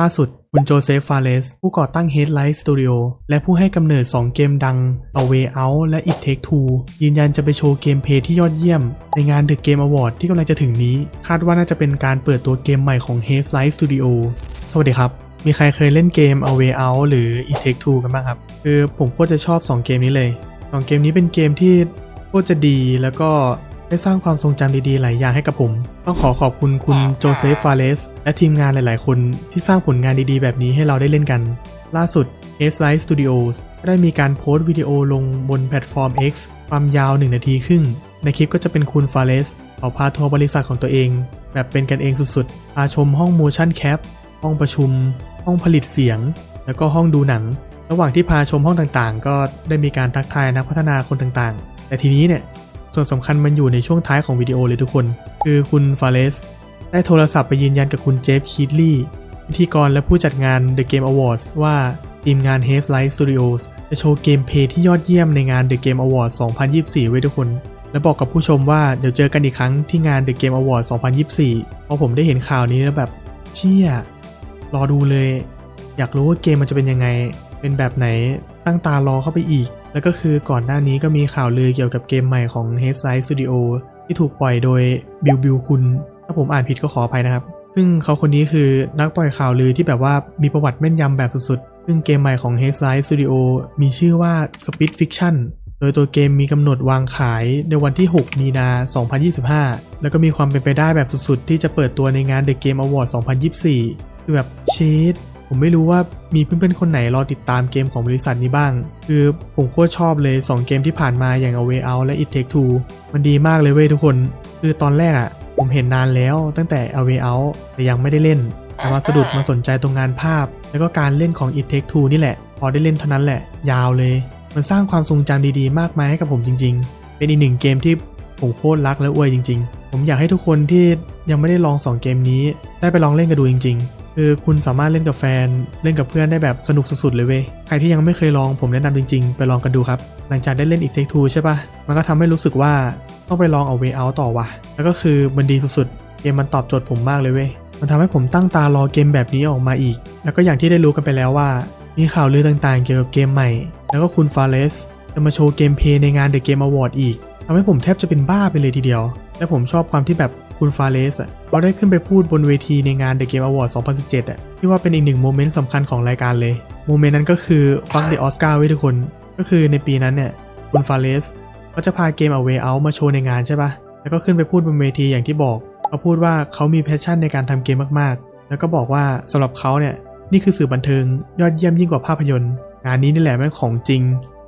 ล่าสุด คุณโจเซฟ ฟาเลส ผู้ก่อตั้ง Headlight Studio และผู้ให้กำเนิด 2 เกมดัง A Way Out และ It Take Two ยืนยันจะไปโชว์เกมเพย์ที่ยอดเยี่ยม ในงาน The Game Award ที่กำลังจะถึงนี้ คาดว่าน่าจะเป็นการเปิดตัวเกมใหม่ของ Headlight Studio สวัสดีครับ มีใครเคยเล่นเกม A Way Out หรือ It Take Two กันบ้างครับ คือผมโคตรจะชอบ 2 เกมนี้เลย 2 เกมนี้เป็นเกมที่โคตรจะดีแล้วก็ ได้สร้างความทรงจำดีๆ หลายอย่างให้กับผม ต้องขอขอบคุณคุณโจเซฟฟาเลส และทีมงานหลายๆ คนที่สร้างผลงานดีๆ แบบนี้ให้เราได้ล่นกัน ล่าสุด S Live Studios ก็ได้มีการโพสต์วิดีโอลงบนแพลตฟอร์ม X ความยาว 1 นาทีครึ่ง ในคลิปก็จะเป็นคุณฟาเลสเขาพาทัวร์บริษัทของตัวเอง แบบเป็นกันเองสุดๆพาชมห้อง motion cap ห้องประชุม ห้องผลิตเสียง แล้วก็ห้องดูหนัง ระหว่างที่พาชมห้องต่างๆ ก็ได้มีการทักทายนักพัฒนาคนต่างๆ แต่ทีนี้เนี่ย ส่วนสำคัญมันอยู่ในช่วงท้ายของวิดีโอเลยทุกคน คือคุณฟาเลสได้โทรศัพท์ไปยืนยันกับคุณเจฟคีดลี่พิธีกรและผู้จัดงาน The Game Awards ว่าทีมงาน Haze Light Studios จะโชว์เกมเพย์ที่ยอดเยี่ยมในงาน The Game Awards 2024 ไว้ทุกคน และบอกกับผู้ชมว่าเดี๋ยวเจอกันอีกครั้งที่งาน The Game Awards 2024 เพราะผมได้เห็นข่าวนี้แล้วแบบ เชี่ย รอดูเลย อยากรู้ว่าเกมมันจะเป็นยังไง เป็นแบบไหนตั้งตารอเข้าไปอีก แล้วก็คือก่อนหน้านี้ก็มีข่าวลือเกี่ยวกับเกมใหม่ของ h e a d s i d e Studio ที่ถูกปล่อยโดยบิวบิวคุณ ถ้าผมอ่านผิดก็ขออภัยนะครับ ซึ่งเขาคนนี้คือนักปล่อยข่าวลือที่แบบว่ามีประวัติแม่นยำแบบสุดๆ ซึ่งเกมใหม่ของ h e a d s i d e Studio มีชื่อว่า Speed Fiction โดยตัวเกมมีกำหนดวางขายในวันที่ 6 มีนา 2025 แล้วก็มีความเป็นไปได้แบบสุดๆ ที่จะเปิดตัวในงาน The Game Award 2024 คือแบบเชด ผมไม่รู้ว่ามีเพื่อนๆคนไหนรอติดตามเกมของบริษัทนี้บ้าง คือผมโคตรชอบเลย 2 เกมที่ผ่านมาอย่าง A Way Out และ It Take Two มันดีมากเลยเว้ยทุกคน คือตอนแรกอะ่ะ ผมเห็นนานแล้วตั้งแต่ A Way Out แต่ยังไม่ได้เล่น แต่มาสะดุดมาสนใจตรงงานภาพ แล้วก็การเล่นของ It Take Two นี่แหละ พอได้เล่นเท่านั้นแหละ ยาวเลย มันสร้างความทรงจำดีๆ มากมายให้กับผมจริง ๆ เป็นอีกหนึ่งเกมที่ผมโคตรรักและอวยจริง ๆ ผมอยากให้ทุกคนที่ยังไม่ได้ลอง 2 เกมนี้ ได้ไปลองเล่นกันดูจริง ๆ คือคุณสามารถเล่นกับแฟน เล่นกับเพื่อนได้แบบสนุกสุดๆเลยเว้ย ใครที่ยังไม่เคยลองผมแนะนำจริงๆ ไปลองกันดูครับ หลังจากได้เล่นอีกเทคทูใช่ปะมันก็ทำให้รู้สึกว่าต้องไปลองเอาเวเอาต่อว่ะ แล้วก็คือมันดีสุดๆ เกมมันตอบโจทย์ผมมากเลยเว้ย มันทำให้ผมตั้งตารอเกมแบบนี้ออกมาอีก แล้วก็อย่างที่ได้รู้กันไปแล้วว่า มีข่าวลือต่างๆ เกี่ยวกับเกมใหม่ แล้วก็คุณฟาเลสจะมาโชว์เกมเพย์ในงาน The Game Award อีกทำให้ผมแทบจะเป็นบ้าไปเลยทีเดียว และผมชอบความที่แบบ คุณฟาเลสอะเขาได้ขึ้นไปพูดบนเวทีในงาน The Game Award 2017อะที่ว่าเป็นอีกหนึ่งโมเมนต์สำคัญของรายการเลยโมเมนต์นั้นก็คือฟังเดอะออสการ์ไว้ทุกคน ก็คือในปีนั้นเนี่ยคุณฟาเลสก็จะพาเกม A Way Out มาโชว์ในงานใช่ปะแล้วก็ขึ้นไปพูดบนเวทีอย่างที่บอกเขาพูดว่าเขามีแพชชั่นในการทำเกมมากๆ แล้วก็บอกว่าสำหรับเขาเนี่ยนี่คือสื่อบันเทิงยอดเยี่ยมยิ่งกว่าภาพยนตร์ งานนี้นี่แหละแม่งของจริง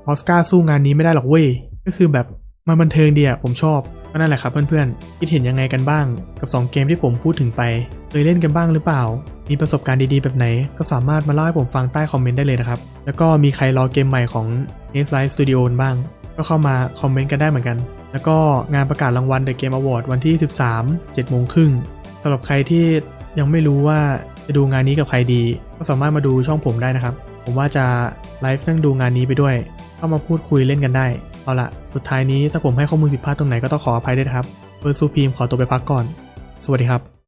ออสการ์สู้งานนี้ไม่ได้หรอกเว้ยก็คือแบบมันบันเทิงดีอะผมชอบ ก็นั่นแหละครับเพื่อนๆ คิดเห็นยังไงกันบ้าง กับ 2 เกมที่ผมพูดถึงไป เคยเล่นกันบ้างหรือเปล่า มีประสบการณ์ดีๆ แบบไหน ก็สามารถมาเล่าให้ผมฟังใต้คอมเมนต์ได้เลยนะครับ แล้วก็มีใครรอเกมใหม่ของ n e t l i g h t Studio บ้าง ก็เข้ามาคอมเมนต์กันได้เหมือนกัน แล้วก็งานประกาศรางวัล The Game Award วันที่ 13 7โมงครึ่งสำหรับใครที่ยังไม่รู้ว่าจะดูงานนี้กับใครดี ก็สามารถมาดูช่องผมได้นะครับ ผมว่าจะไลฟ์นั่งดูงานนี้ไปด้วย เข้ามาพูดคุยเล่นกันได้ เอาละสุดท้ายนี้ถ้าผมให้ข้อมูลผิดพลาดตรงไหนก็ต้องขออภัยด้วยนะครับเบอร์ซูพีมขอตัวไปพักก่อน สวัสดีครับ